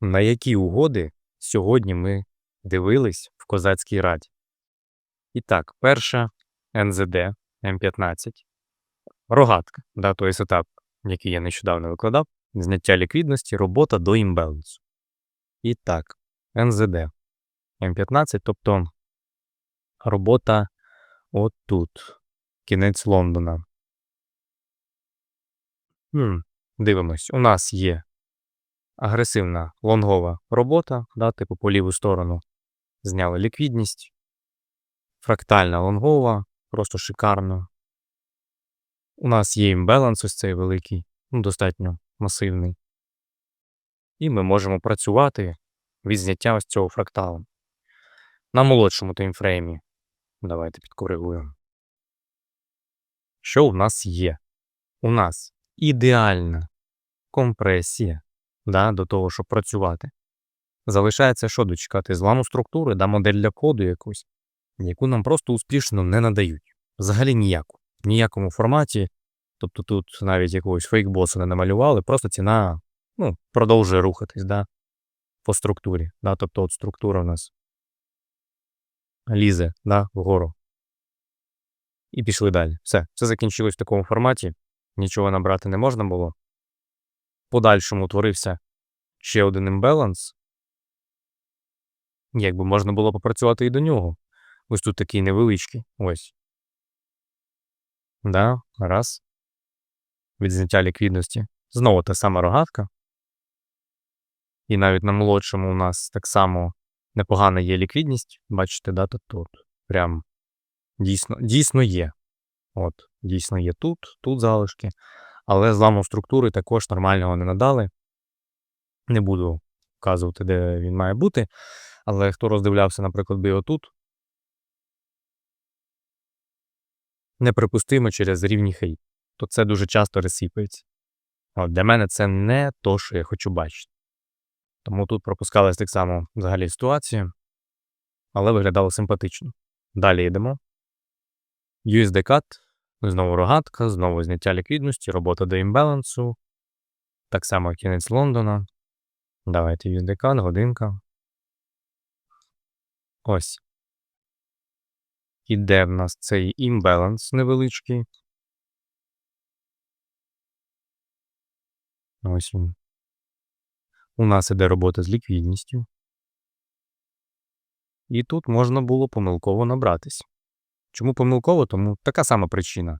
На які угоди сьогодні ми дивились в Козацькій Раді? І так, перша НЗД М15. Рогатка, да, той сетап, який я нещодавно викладав. Зняття ліквідності, робота до імбалансу. І так, НЗД М15, тобто робота отут. Кінець Лондона. Дивимось, у нас є агресивна лонгова робота, да, типу по ліву сторону зняли ліквідність. Фрактальна лонгова, просто шикарно. У нас є імбаланс ось цей великий, ну, достатньо масивний. І ми можемо працювати від зняття ось цього фракталу. На молодшому таймфреймі. Давайте підкоригуємо. Що у нас є? У нас ідеальна компресія да, до того, щоб працювати. Залишається що дочекати зламу структури, да, модель для коду якусь, яку нам просто успішно не надають. Взагалі ніяку. В ніякому форматі. Тобто тут навіть якогось фейкбоса не намалювали, просто ціна ну, продовжує рухатись да, по структурі. Да, тобто от структура у нас лізе да, вгору. І пішли далі. Все, це закінчилось в такому форматі. Нічого набрати не можна було. Подальшому утворився ще один імбаланс. Якби можна було попрацювати і до нього. Ось тут такий невеличкий. Ось. Да, раз. Від зняття ліквідності. Знову та сама рогатка. І навіть на молодшому у нас так само непогана є ліквідність. Бачите, да, тут, тут. Прям дійсно, дійсно є. От, дійсно є тут, тут залишки. Але зламу структури також нормального не надали. Не буду вказувати, де він має бути. Але хто роздивлявся, наприклад, би отут, неприпустимо через рівні хей, то це дуже часто розсипається. От, Для мене це не то, що я хочу бачити. Тому тут пропускалась так само взагалі ситуація, але виглядало симпатично. Далі йдемо. USD-CAT, знову рогатка, знову зняття ліквідності, робота до імбалансу. Так само кінець Лондона. Давайте USD-CAT, годинка. Ось. Іде в нас цей імбаланс невеличкий. Ось він. У нас іде робота з ліквідністю. І тут можна було помилково набратись. Чому помилково? Тому така сама причина.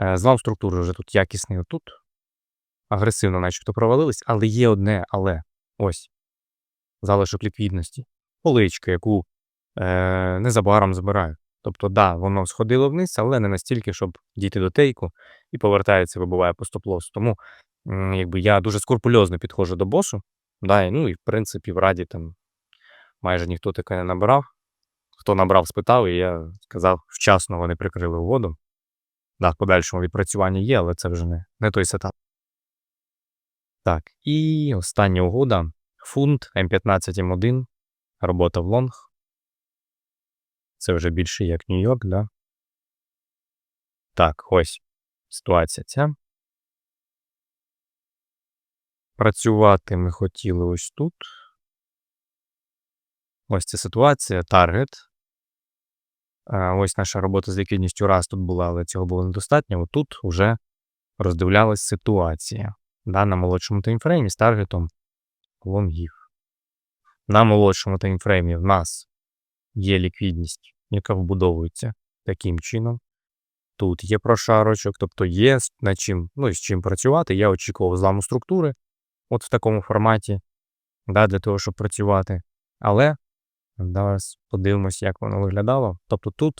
Е, Злам структури вже тут якісний отут. Агресивно, начебто провалились, але є одне, але ось залишок ліквідності. Поличка, яку е, незабаром забираю. Тобто, да, воно сходило вниз, але не настільки, щоб дійти до тейку і повертається, вибуває по стоп-лосу. Тому якби я дуже скрупульозно підходжу до босу. Да, ну і в принципі в раді там майже ніхто таке не набирав. Хто набрав, спитав, і я сказав, вчасно вони прикрили угоду. Да, в подальшому відпрацювання є, але це вже не, не той сетап. Так, і остання угода. Фунт М15М1. Робота в лонг. Це вже більше як Нью-Йорк, да? Так, ось ситуація ця. Працювати ми хотіли ось тут. Ось ця ситуація, таргет. Ось наша робота з ліквідністю раз тут була, але цього було недостатньо. Отут вже роздивлялась ситуація. Да, на молодшому таймфреймі з таргетом лонгів. На молодшому таймфреймі в нас є ліквідність, яка вбудовується таким чином. Тут є прошарочок, тобто є над чим, ну, з чим працювати. Я очікував зламу структури, от в такому форматі, да, для того, щоб працювати. Але зараз подивимось, як воно виглядало. Тобто тут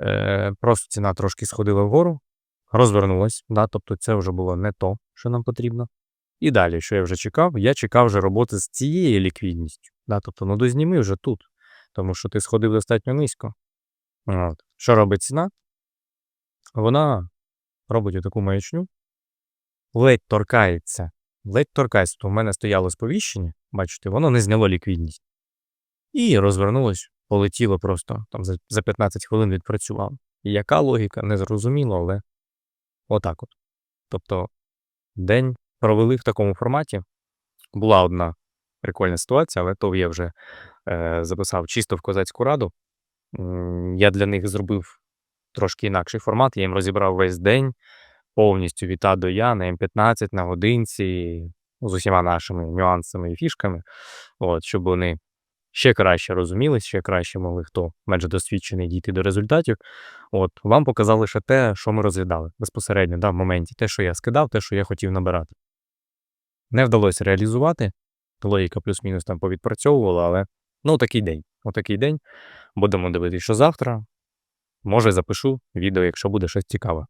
е, просто ціна трошки сходила вгору, розвернулась, да, тобто це вже було не то, що нам потрібно. І далі, що я вже чекав, я чекав вже роботи з цією ліквідністю. Да, тобто, ну дозніми вже тут, тому що ти сходив достатньо низько. От. Що робить ціна? Вона робить таку маячню, ледь торкається. Ледь торкається, то в мене стояло сповіщення, бачите, воно не зняло ліквідність. І розвернулось, полетіло просто там за, за 15 хвилин відпрацював. Яка логіка, не зрозуміло, але отак от. Тобто день провели в такому форматі. Була одна Прикольна ситуація, але то я вже е, записав чисто в козацьку раду. Я для них зробив трошки інакший формат. Я їм розібрав весь день повністю від А до Я на М15, на годинці, ну, з усіма нашими нюансами і фішками. От, щоб вони ще краще розуміли, ще краще могли хто менш досвідчений дійти до результатів. От, вам показав лише те, що ми розглядали безпосередньо да, в моменті, те, що я скидав, те, що я хотів набирати. Не вдалося реалізувати. Логіка плюс-мінус там повідпрацьовувала, але ну, такий день. Отакий день. Будемо дивитися, що завтра. Може, запишу відео, якщо буде щось цікаве.